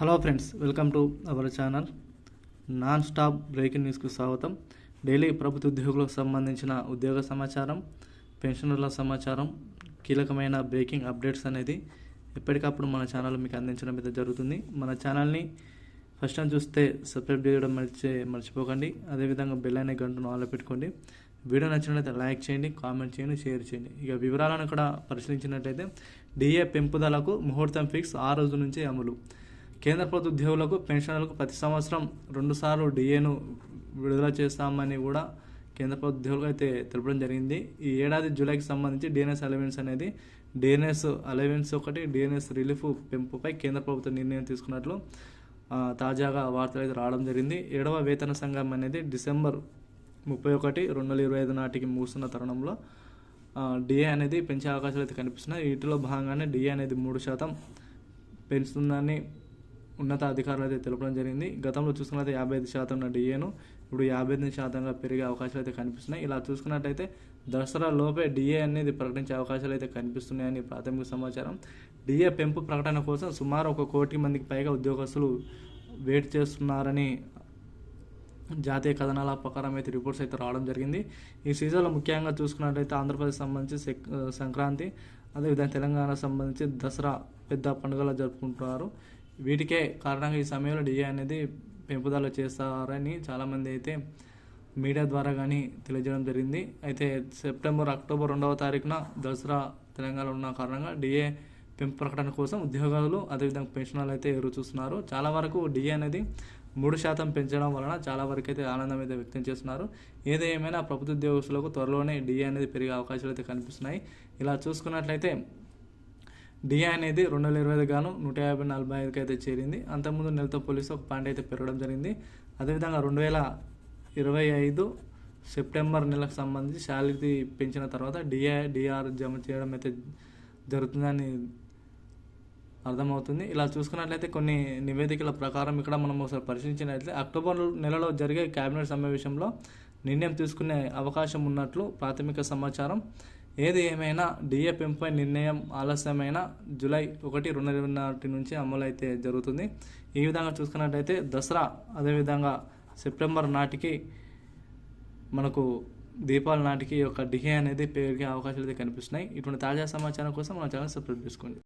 Hello friends welcome to our channel non stop breaking న్యూస్కు స్వాగతం. Daily ప్రభుత్వ ఉద్యోగులకు సంబంధించిన ఉద్యోగ సమాచారం పెన్షనర్ల సమాచారం కీలకమైన బ్రేకింగ్ అప్డేట్స్ అనేది ఎప్పటికప్పుడు మన ఛానల్ మీకు అందించడం అయితే జరుగుతుంది. మన ఛానల్ని ఫస్ట్ టైం చూస్తే సబ్స్క్రైబ్ చేయడం మర్చి మర్చిపోకండి. అదేవిధంగా బెల్ అనే గంటను ఆలో పెట్టుకోండి. వీడియో నచ్చినట్లయితే లైక్ చేయండి కామెంట్ చేయండి షేర్ చేయండి. ఇక వివరాలను కూడా పరిశీలించినట్లయితే డిఏ పెంపుదలకు ముహూర్తం ఫిక్స్ ఆ రోజు నుంచే అమలు. కేంద్ర ప్రభుత్వ ఉద్యోగులకు పెన్షనర్లకు ప్రతి సంవత్సరం రెండుసార్లు డిఏను విడుదల చేస్తామని కూడా కేంద్ర ప్రభుత్వ ఉద్యోగులకు అయితే తెలపడం జరిగింది. ఈ ఏడాది జూలైకి సంబంధించి డిఎన్ఎస్ అలవెన్స్ అనేది డిఎన్ఎస్ అలవెన్స్ ఒకటి డిఎన్ఎస్ రిలీఫ్ పెంపుపై కేంద్ర ప్రభుత్వం నిర్ణయం తీసుకున్నట్లు తాజాగా వార్తలు అయితే రావడం జరిగింది. ఏడవ వేతన సంఘం అనేది డిసెంబర్ ముప్పై ఒకటి రెండు వేల ఇరవై ఐదు నాటికి ముగుస్తున్న తరుణంలో డిఏ అనేది పెంచే అవకాశాలు అయితే కనిపిస్తున్నాయి. వీటిలో భాగంగానే డిఏ అనేది మూడు శాతం పెంచుతుందని ఉన్నత అధికారులు అయితే తెలపడం జరిగింది. గతంలో చూసుకున్నట్లయితే యాభై ఐదు శాతం ఉన్న డిఏను ఇప్పుడు యాభై ఎనిమిది శాతంగా పెరిగే అవకాశాలు అయితే కనిపిస్తున్నాయి. ఇలా చూసుకున్నట్టయితే దసరా లోపే డిఏ అనేది ప్రకటించే అవకాశాలు అయితే కనిపిస్తున్నాయని ప్రాథమిక సమాచారం. డిఏ పెంపు ప్రకటన కోసం సుమారు ఒక కోటి మందికి పైగా ఉద్యోగస్తులు వెయిట్ చేస్తున్నారని జాతీయ కథనాల ప్రకారం అయితే రిపోర్ట్స్ అయితే రావడం జరిగింది. ఈ సీజన్లో ముఖ్యంగా చూసుకున్నట్లయితే ఆంధ్రప్రదేశ్ సంబంధించి సంక్రాంతి అదేవిధంగా తెలంగాణ సంబంధించి దసరా పెద్ద పండుగలు జరుపుకుంటున్నారు. వీటికే కారణంగా ఈ సమయంలో డిఏ అనేది పెంపుదల చేస్తారని చాలామంది అయితే మీడియా ద్వారా కానీ తెలియజేయడం జరిగింది. అయితే సెప్టెంబర్ అక్టోబర్ రెండవ తారీఖున దసరా తెలంగాణలో ఉన్న కారణంగా డిఏ పెంపు ప్రకటన కోసం ఉద్యోగాలు అదేవిధంగా పెన్షన్లు అయితే ఎదురు చూస్తున్నారు. చాలా వరకు డిఏ అనేది మూడు శాతం పెంచడం వలన చాలా వరకు అయితే ఆనందం అయితే వ్యక్తం చేస్తున్నారు. ఏది ఏమైనా ప్రభుత్వ ఉద్యోగస్తులకు త్వరలోనే డిఏ అనేది పెరిగే అవకాశాలు అయితే కనిపిస్తున్నాయి. ఇలా చూసుకున్నట్లయితే డిఏ అనేది రెండు వేల ఇరవై ఐదు గాను నూట యాభై నలభై ఐదుకి అయితే చేరింది. అంతకుముందు నెలతో పోలీసు ఒక పాయింట్ అయితే పెరగడం జరిగింది. అదేవిధంగా రెండు వేల ఇరవై ఐదు సెప్టెంబర్ నెలకు సంబంధించి శాలరీ పెంచిన తర్వాత డిఏ డిఆర్ జమ చేయడం అయితే జరుగుతుందని అర్థమవుతుంది. ఇలా చూసుకున్నట్లయితే కొన్ని నివేదికల ప్రకారం ఇక్కడ మనం ఒకసారి పరిశీలించినట్లయితే అక్టోబర్ నెలలో జరిగే కేబినెట్ సమావేశంలో నిర్ణయం తీసుకునే అవకాశం ఉన్నట్లు ప్రాథమిక సమాచారం ఏది ఏమైనా డిఏ పెంపై నిర్ణయం ఆలస్యమైన జూలై ఒకటి రెండు వేల నాటి నుంచి అమలు అయితే జరుగుతుంది. ఈ విధంగా చూసుకున్నట్లయితే దసరా అదేవిధంగా సెప్టెంబర్ నాటికి మనకు దీపావళి నాటికి ఒక డిహే అనేది పెరిగే అవకాశాలు అయితే కనిపిస్తున్నాయి. ఇటువంటి తాజా సమాచారం కోసం మన ఛానల్ సబ్స్క్రైబ్ చేసుకోండి.